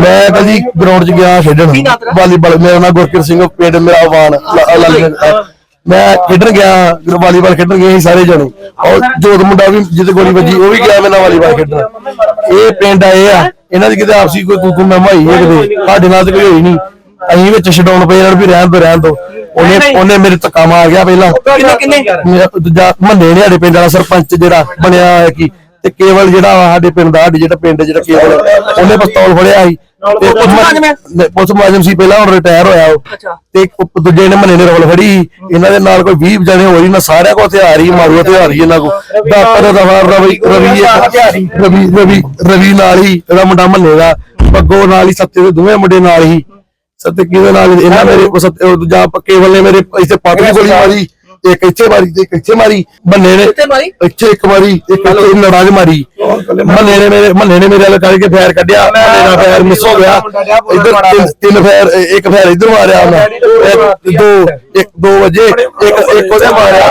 ਮੈਂ ਕਦੀ ਗਰਾਊਂਡ 'ਚ ਗਿਆ ਖੇਡਣ? ਵਾਲੀਬਾਲ ਮੇਰਾ ਨਾਮ ਗੁਰਕਿਰਤ ਸਿੰਘ ਪਿੰਡ ਮੇਰਾ ਆਵਾਨ ਮੈਂ ਖੇਡਣ ਗਿਆ ਵਾਲੀਬਾਲ ਖੇਡਣ ਗਏ ਸੀ ਸਾਰੇ ਜਣੇ। ਔਰ ਜੋਤ ਮੁੰਡਾ ਵੀ ਜਿਹਦੇ ਗੋਲੀ ਵੱਜੀ ਉਹ ਵੀ ਗਿਆ ਮੇਰੇ ਨਾਲ ਵਾਲੀਬਾਲ ਖੇਡਣ। ਇਹ ਪਿੰਡ ਆਏ ਆ ਇਹਨਾਂ ਦੀ ਕਿਤੇ ਆਪਸੀ ਕੋਈ ਕੁਕੂ ਮੈਂ ਹੋਈ ਹੈ ਕਿਤੇ ਸਾਡੇ ਨਾਲ ਤੇ ਕੋਈ ਹੋਈ ਨਹੀਂ। ਅਸੀਂ ਵਿੱਚ ਛਡਾਉਣ ਪਏ ਇਹਨਾਂ ਨੂੰ ਵੀ ਰਹਿਣ ਦੋ ਰਹਿਣ ਦੋ। ਉਹਨੇ ਉਹਨੇ ਮੇਰੇ ਧੱਕਾ ਮਾਰ ਗਿਆ ਪਹਿਲਾਂ। ਕਿੰਨੇ ਕਿੰਨੇ? ਮੇਰਾ ਦੂਜਾ ਮਹੱਲੇ ਨੇ ਸਾਡੇ ਪਿੰਡ ਵਾਲਾ ਸਰਪੰਚ ਜਿਹੜਾ ਬਣਿਆ ਹੈ ਕੀ ਤੇ ਕੇਵਲ ਜਿਹੜਾ ਵਾ ਸਾਡੇ ਪਿੰਡ ਦਾ ਜਿਹੜਾ ਪਿੰਡ ਜਿਹੜਾ ਕੇਵਲ ਉਹਨੇ ਪਿਸਤੌਲ ਫੜਿਆ ਸੀ। ਤੇ ਪੁਲਿਸ ਮੁਲਾਜ਼ਮ ਹੈ? ਨਹੀਂ, ਪੁਲਿਸ ਮੁਲਾਜ਼ਮ ਸੀ ਪਹਿਲਾਂ ਹੁਣ ਰਿਟਾਇਰ ਹੋਇਆ ਉਹ। ਅੱਛਾ। ਤੇ ਇੱਕ ਦੂਜੇ ਨੇ ਮਹੱਲੇ ਨੇ ਰੋਲ ਫੜੀ ਇਹਨਾਂ ਦੇ ਨਾਲ ਕੋਈ 20 ਜਣੇ ਹੋਈ ਨਾ ਸਾਰਿਆਂ ਕੋਲ ਹਥਿਆਰ ਹੀ ਮਾਰੂ ਹਥਿਆਰ ਹੀ ਇਹਨਾਂ ਕੋ ਡਾਕਟਰ ਦਾ ਵਾਰ ਰਵੀ ਰਵੀ ਇੱਕ- ਰਵੀ ਰਵੀ ਰਵੀ ਨਾਲ ਹੀ ਇਹਦਾ ਮੁੰਡਾ ਮਹੱਲੇ ਦਾ। ਬੱਗੋ ਨਾਲ ਹੀ ਸੱਤੇ ਦੇ ਦੋਵੇਂ ਮੁੰਡੇ ਨਾਲ ਹੀ। ਸੱਤੇ ਕਿਹਦੇ ਨਾਲ? ਇਹਨਾਂ ਮੇਰੇ ਉਹ ਸੱਤੇ ਉਹ ਦੂਜਾ ਕੇਵਲ ਨੇ ਮੇਰੇ ਇੱਥੇ ਪੱਗ ਦੀ ਗੋਲੀ ਮਾਰੀ। ਇੱਕ ਇੱਥੇ ਮਾਰੀ ਤੇ ਇੱਕ ਇੱਥੇ ਮਾਰੀ ਬੰਨੇ ਨੇ ਕਿੱਥੇ ਮਾਰੀ? ਇੱਥੇ ਇੱਕ ਮਾਰੀ ਇੱਕ ਇੱਥੇ ਚ ਮਾਰੀ। ਮਹੱਲੇ ਨੇ ਮੇਰੇ ਮਹੱਲੇ ਨੇ ਮੇਰੇ ਵੱਲ ਕਰਕੇ ਫੈਰ ਕੱਢਿਆ ਮਹੱਲੇ ਦਾ ਫੈਰ ਮਿਸ ਹੋ ਗਿਆ। ਇੱਧਰ ਤਿੰਨ- ਫੈਰ ਇੱਕ ਫੈਰ ਇੱਧਰ ਮਾਰਿਆ ਉਹਨੇ। ਇੱਕ ਦੋ ਇੱਕ ਦੋ ਵਜੇ ਇੱਕ ਇੱਕ ਉਹਦੇ ਮਾਰਿਆ।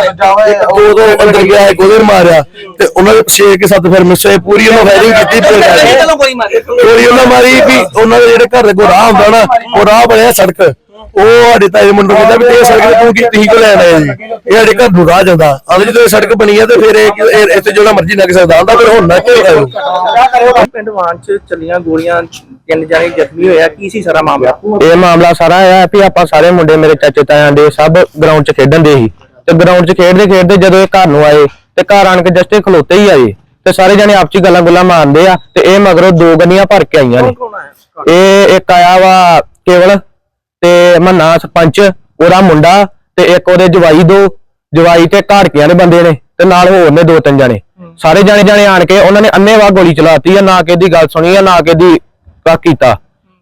ਇੱਕ ਦੋ ਦੋ ਅੰਦਰ ਗਿਆ ਇੱਕ ਉਹਦੇ ਮਾਰਿਆ। ਤੇ ਉਹਨਾਂ ਦੇ 6 ਕੇ 7 ਫੈਰ ਮਿਸ ਹੋਏ ਪੂਰੀ ਉਹਨਾਂ ਫਾਇਰਿੰਗ ਕੀਤੀ ਪੂਰੇ ਉਹਨਾਂ ਮਾਰੀ ਵੀ ਉਹਨਾਂ ਦੇ ਜਿਹੜੇ ਘਰ ਦੇ ਕੋ ਰਾਹ ਹੁੰਦਾ ਨਾ ਉਹ ਰਾਹ ਬਣਿਆ ਸੜਕ। ਉਹ ਸਾਡੇ ਤਾਏ ਮੁੰਡੇ ਕਹਿੰਦਾ ਵੀ ਇਹ ਸੜਕ ਤੇ ਤੂੰ ਕੀ ਤੁਸੀਂ ਕਿਉਂ ਲੈਣ ਆਏ ਜੀ? ਇਹ ਸਾਡੇ ਘਰ ਨੂੰ ਰਾਹ ਜਾਂਦਾ। ਅਗਰ ਜਦੋਂ ਇਹ ਸੜਕ ਬਣੀ ਆ ਤੇ ਫਿਰ ਇਹ ਇੱਥੇ ਜਿਹੜਾ ਮਰਜ਼ੀ ਲੱਗ ਸਕਦਾ ਆਂਦਾ ਫਿਰ ਹੁਣ ਨਾ ਕਿਉਂ ਆਇਓ ਪਿੰਡ ਚ ਚੱਲੀਆਂ ਗੋਲੀਆਂ ਤਿੰਨ ਜਣੇ ਜ਼ਖਮੀ ਹੋਇਆ ਕੀ ਸੀ ਸਾਰਾ ਮਾਮਲਾ? ਇਹ ਮਾਮਲਾ ਸਾਰਾ ਇਹ ਹੈ ਵੀ ਆਪਾਂ ਸਾਰੇ ਮੁੰਡੇ ਮੇਰੇ ਚਾਚੇ ਤਾਇਆਂ ਦੇ ਸਭ ਗਰਾਊਂਡ 'ਚ ਖੇਡਣ ਦੇ ਸੀ। ਤੇ ਗਰਾਊਂਡ 'ਚ ਖੇਡਦੇ ਖੇਡਦੇ ਜਦੋਂ ਇਹ ਘਰ ਨੂੰ ਆਏ ਤੇ ਘਰ ਆਣ ਕੇ ਜਸਟ ਖਲੋਤੇ ਹੀ ਆਏ। ਤੇ ਸਾਰੇ ਜਣੇ ਆਪਸ 'ਚ ਗੱਲਾਂ ਗੁੱਲਾਂ ਮਾਰਦੇ ਆ ਤੇ ਇਹ ਮਗਰੋਂ ਦੋ ਗੰਨੀਆਂ ਭਰ ਕੇ ਆਈਆਂ ਨੇ। ਇਹ ਇੱਕ ਆਇਆ ਵਾ ਕੇਵਲ। ਤੇ ਮੰਨਾ ਸਰਪੰਚ ਉਹਦਾ ਮੁੰਡਾ ਤੇ ਇੱਕ ਉਹਦੇ ਜਵਾਈ ਦੋ ਜਵਾਈ ਤੇ ਘਾੜਕੀਆਂ ਦੇ ਬੰਦੇ ਨੇ ਤੇ ਨਾਲ ਹੋਰ ਨੇ ਦੋ ਤਿੰਨ ਜਣੇ। ਸਾਰੇ ਜਣੇ ਜਣੇ ਆਣ ਕੇ ਉਹਨਾਂ ਨੇ ਅੰਨੇਵਾਹ ਗੋਲੀ ਚਲਾਤੀ ਆ ਨਾ ਕਿ ਦੀ ਗੱਲ ਸੁਣੀ ਆ ਨਾ ਕਿ ਦੀ ਕਾ ਕੀਤਾ।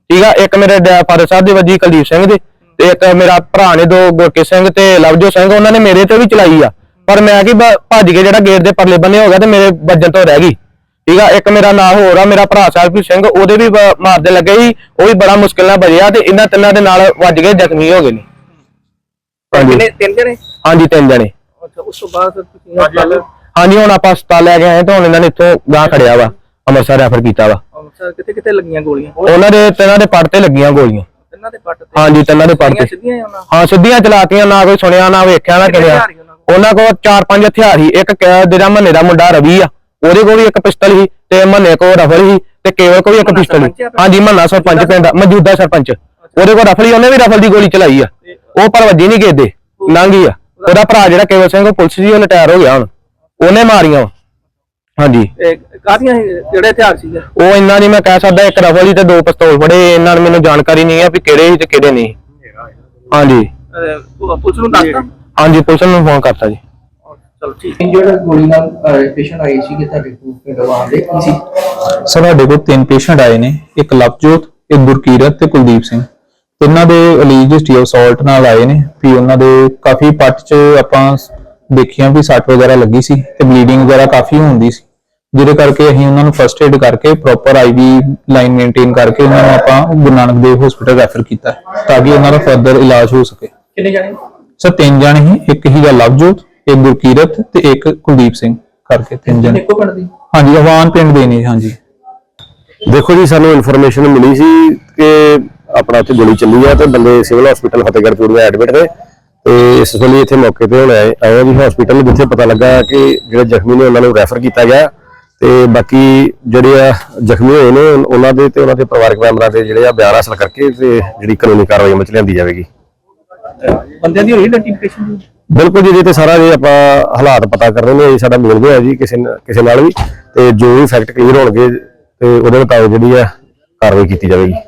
ਠੀਕ ਆ? ਇੱਕ ਮੇਰੇ ਫਾਦਰ ਸਾਹਿਬ ਦੇ ਵੱਜੀ ਕੁਲਦੀਪ ਸਿੰਘ ਦੇ ਤੇ ਇੱਕ ਮੇਰਾ ਭਰਾ ਨੇ ਦੋ ਗੁਰਕੇ ਸਿੰਘ ਤੇ ਲਵਜੋ ਸਿੰਘ ਉਹਨਾਂ ਨੇ ਮੇਰੇ ਤੇ ਵੀ ਚਲਾਈ ਆ। ਪਰ ਮੈਂ ਕੀ ਭੱਜ ਕੇ ਜਿਹੜਾ ਗੇਟ ਦੇ ਪਰਲੇ ਬੰਨੇ ਹੋ ਗਿਆ ਤੇ ਮੇਰੇ ਵੱਜਣ ਤੋਂ ਰਹਿ ਗਈ। ਠੀਕ ਆ ਇੱਕ ਮੇਰਾ ਨਾਂ ਹੋਰ ਆ ਮੇਰਾ ਭਰਾ ਸਾਹਿਬਪ੍ਰੀਤ ਸਿੰਘ ਉਹਦੇ ਵੀ ਮਾਰਦੇ ਲੱਗੇ ਸੀ ਉਹ ਵੀ ਬੜਾ ਮੁਸ਼ਕਿਲ ਨਾਲ ਬਚਿਆ ਤੇ ਇਹਨਾਂ ਤਿੰਨਾਂ ਦੇ ਨਾਲ ਵੱਜ ਕੇ ਜ਼ਖਮੀ ਹੋ ਗਏ ਨੇ। ਹਾਂਜੀ। ਕਿੰਨੇ ਤਿੰਨ ਜਣੇ? ਹਾਂਜੀ ਤਿੰਨ ਜਣੇ। ਅੱਛਾ ਉਸ ਤੋਂ ਬਾਅਦ ਤੁਸੀਂ ਹਾਂਜੀ ਹੁਣ ਆਪਾਂ ਹਸਪਤਾਲ ਲੈ ਕੇ ਆਏ ਤਾਂ ਹੁਣ ਇਹਨਾਂ ਨੇ ਇੱਥੋਂ ਗਾਂ ਖੜਿਆ ਵਾ ਅੰਮ੍ਰਿਤਸਰ ਰੈਫਰ ਕੀਤਾ ਵਾ। ਅੰਮ੍ਰਿਤਸਰ ਕਿੱਥੇ ਕਿੱਥੇ ਲੱਗੀਆਂ ਗੋਲੀਆਂ? ਉਹਨਾਂ ਦੇ ਤਿੰਨਾਂ ਦੇ ਪੱਟ ਤੇ ਲੱਗੀਆਂ ਗੋਲੀਆਂ। ਤਿੰਨਾਂ ਦੇ ਪੱਟ ਤੇ? ਹਾਂਜੀ ਤਿੰਨਾਂ ਦੇ ਪੱਟ ਤੇ। ਸਿੱਧੀਆਂ ਹੀ ਉਹਨਾਂ? ਹਾਂ ਸਿੱਧੀਆਂ ਚਲਾਤੀਆਂ ਨਾ ਕੋਈ ਸੁਣਿਆ ਨਾ ਵੇਖਿਆ ਨਾ ਸੀ ਉਹਨਾਂ ਕੋਲ? ਚਾਰ ਪੰਜ ਹਥਿਆਰ ਸੀ ਇੱਕ ਜਿਹੜਾ ਮੰਨੇ ਦਾ ਮੁੰਡਾ ਰਵੀ ਆ। ਉਹਦੇ ਕੋਲ ਵੀ ਇੱਕ ਪਿਸਟਲ ਸੀ ਤੇ ਮੰਨੇ ਕੋਲ ਰਫਲ ਸੀ ਤੇ ਕੇਵਲ ਕੋਲ ਵੀ ਇੱਕ ਪਿਸਟਲ ਸੀ? ਹਾਂਜੀ ਮੰਨਾ ਸਰਪੰਚ ਪਿੰਡ ਦਾ ਮੌਜੂਦਾ ਸਰਪੰਚ। ਉਹਦੇ ਕੋਲ ਰਫਲ ਸੀ ਉਹਨੇ ਵੀ ਰਫਲ ਦੀ ਗੋਲੀ ਚਲਾਈ ਆ। ਉਹ ਪਰ ਵੱਜੀ ਨਹੀਂ ਕਿਤੇ ਲੰਘੀ ਆ। ਉਹਦਾ ਭਰਾ ਜਿਹੜਾ ਕੇਵਲ ਸਿੰਘ ਉਹ ਪੁਲਿਸ ਜੀ ਉਹ ਰਿਟਾਇਰ ਹੋ ਗਿਆ ਹੁਣ। ਉਹਨੇ ਮਾਰੀਆਂ। ਹਾਂਜੀ। ਸੀ? ਕਿਹੜੇ ਹਥਿਆਰ ਸੀਗੇ? ਉਹ ਇੰਨਾ ਨਹੀਂ ਮੈਂ ਕਹਿ ਸਕਦਾ ਇੱਕ ਰਫਲ ਸੀ ਤੇ ਦੋ ਪਿਸਤੌਲ ਫੜੇ। ਇਹਨਾਂ ਨੂੰ ਮੈਨੂੰ ਜਾਣਕਾਰੀ ਨਹੀਂ ਆ ਵੀ ਕਿਹੜੇ ਸੀ ਤੇ ਕਿਹੜੇ ਨਹੀਂ। ਹਾਂਜੀ। ਪੁਲਿਸ ਨੂੰ ਦੱਸਤਾ? ਹਾਂਜੀ ਪੁਲਿਸ ਨੂੰ ਫੋਨ ਕਰਤਾ ਜੀ। ਚਲੋ ਠੀਕ ਜਿਹੜਾ ਗੋਲੀ ਨਾਲ ਪੇਸ਼ੈਂਟ ਆਏ ਸੀ ਕਿ ਤੁਹਾਡੇ ਕੋਲ ਪਿੰਡ ਵਾਂਦੇ ਕੀ ਸੀ? ਸਰ ਸਾਡੇ ਕੋਲ ਤਿੰਨ ਪੇਸ਼ੈਂਟ ਆਏ ਨੇ। ਇੱਕ ਲਵਜੋਤ ਇੱਕ ਗੁਰਕੀਰਤ ਤੇ ਕੁਲਦੀਪ ਸਿੰਘ। ਤਿੰਨਾਂ ਦੇ ਅਲੀਜ ਹਿਸਟਰੀ ਆਫ ਸਾਲਟ ਨਾਲ ਆਏ ਨੇ। ਵੀ ਉਹਨਾਂ ਦੇ ਕਾਫੀ ਪੱਟ 'ਚ ਆਪਾਂ ਦੇਖਿਆ ਵੀ ਸੱਟ ਵਗੈਰਾ ਲੱਗੀ ਸੀ ਤੇ ਬਲੀਡਿੰਗ ਵਗੈਰਾ ਕਾਫੀ ਹੁੰਦੀ ਸੀ। ਜਿਹਦੇ ਕਰਕੇ ਅਸੀਂ ਉਹਨਾਂ ਨੂੰ ਫਰਸਟ ਏਡ ਕਰਕੇ ਪ੍ਰੋਪਰ ਆਈਵੀ ਲਾਈਨ ਮੇਨਟੇਨ ਕਰਕੇ ਉਹਨਾਂ ਨੂੰ ਆਪਾਂ ਗੁਰੂ ਨਾਨਕ ਦੇਵ ਹਸਪੀਟਲ ਰੈਫਰ ਕੀਤਾ ਹੈ, ਤਾਂ ਕਿ ਉਹਨਾਂ ਦਾ ਫਰਦਰ ਇਲਾਜ ਹੋ ਸਕੇ। ਕਿੰਨੇ ਜਾਣੇ? ਸਰ ਤਿੰਨ ਜਣੇ ਹੀ ਇੱਕ ਹੀਗਾ ਲਵਜੋਤ ਇੱਕ ਗੁਰਕੀਰਤ ਤੇ ਇੱਕ ਕੁਲਦੀਪ ਸਿੰਘ ਕਰਕੇ ਤਿੰਨ ਜਣੇ। ਇੱਕੋ ਪਿੰਡ ਦੀ? ਹਾਂਜੀ ਆਵਾਨ ਪਿੰਡ ਦੇ ਨੇ ਹਾਂਜੀ। ਦੇਖੋ ਜੀ ਸਾਨੂੰ ਇਨਫੋਰਮੇਸ਼ਨ ਮਿਲੀ ਸੀ ਕਿ ਆਪਣਾ ਉੱਥੇ ਗੋਲੀ ਚੱਲੀ ਆ ਤੇ ਬੰਦੇ civil hospital Fatehgarh Churian admit ਨੇ ਤੇ ਇਸ ਵੇਲੇ ਇੱਥੇ ਮੌਕੇ ਤੇ ਹੁਣ ਆਏ ਆਏ ਆ ਜੀ ਹਸਪੀਟਲ ਜਿੱਥੇ ਪਤਾ ਲੱਗਾ ਕਿ ਜਿਹੜੇ ਜ਼ਖਮੀ ਨੇ ਉਹਨਾਂ ਨੂੰ ਰੈਫਰ ਕੀਤਾ ਗਿਆ ਤੇ ਬਾਕੀ ਜਿਹੜੇ ਆ ਜ਼ਖਮੀ ਹੋਏ ਨੇ ਉਹਨਾਂ ਦੇ ਤੇ ਉਹਨਾਂ ਦੇ ਪਰਿਵਾਰਕ ਮੈਂਬਰਾਂ ਦੇ ਜਿਹੜੇ ਆ ਬਿਆਨ ਹਾਸਲ ਕਰਕੇ ਤੇ ਜਿਹੜੀ ਕਾਨੂੰਨੀ ਕਾਰਵਾਈ ਅਮਲ ਚ ਲਿਆਂਦੀ ਜਾਵੇਗੀ। ਬੰਦਿਆਂ ਦੀ ਹੋਈ ਆਈਡੈਂਟੀਫਿਕੇਸ਼ਨ ਦੀ ਬਿਲਕੁਲ ਜੀ, ਇਹਦੇ ਤੇ ਸਾਰਾ ਜੇ ਆਪਾਂ ਹਾਲਾਤ ਪਤਾ ਕਰ ਕਰਨੇ ਨੇ ਇਹ ਸਾਡਾ ਮਿਲ ਗਿਆ ਜੀ ਕਿਸੇ ਕਿਸੇ ਨਾਲ ਵੀ, ਤੇ ਜੋ ਵੀ ਫੈਕਟ ਕਲੀਅਰ ਹੋਣਗੇ, ਤੇ ਉਹਦੇ ਮੁਤਾਬਕ ਜਿਹੜੀ ਆ ਕਾਰਵਾਈ ਕੀਤੀ ਜਾਵੇਗੀ।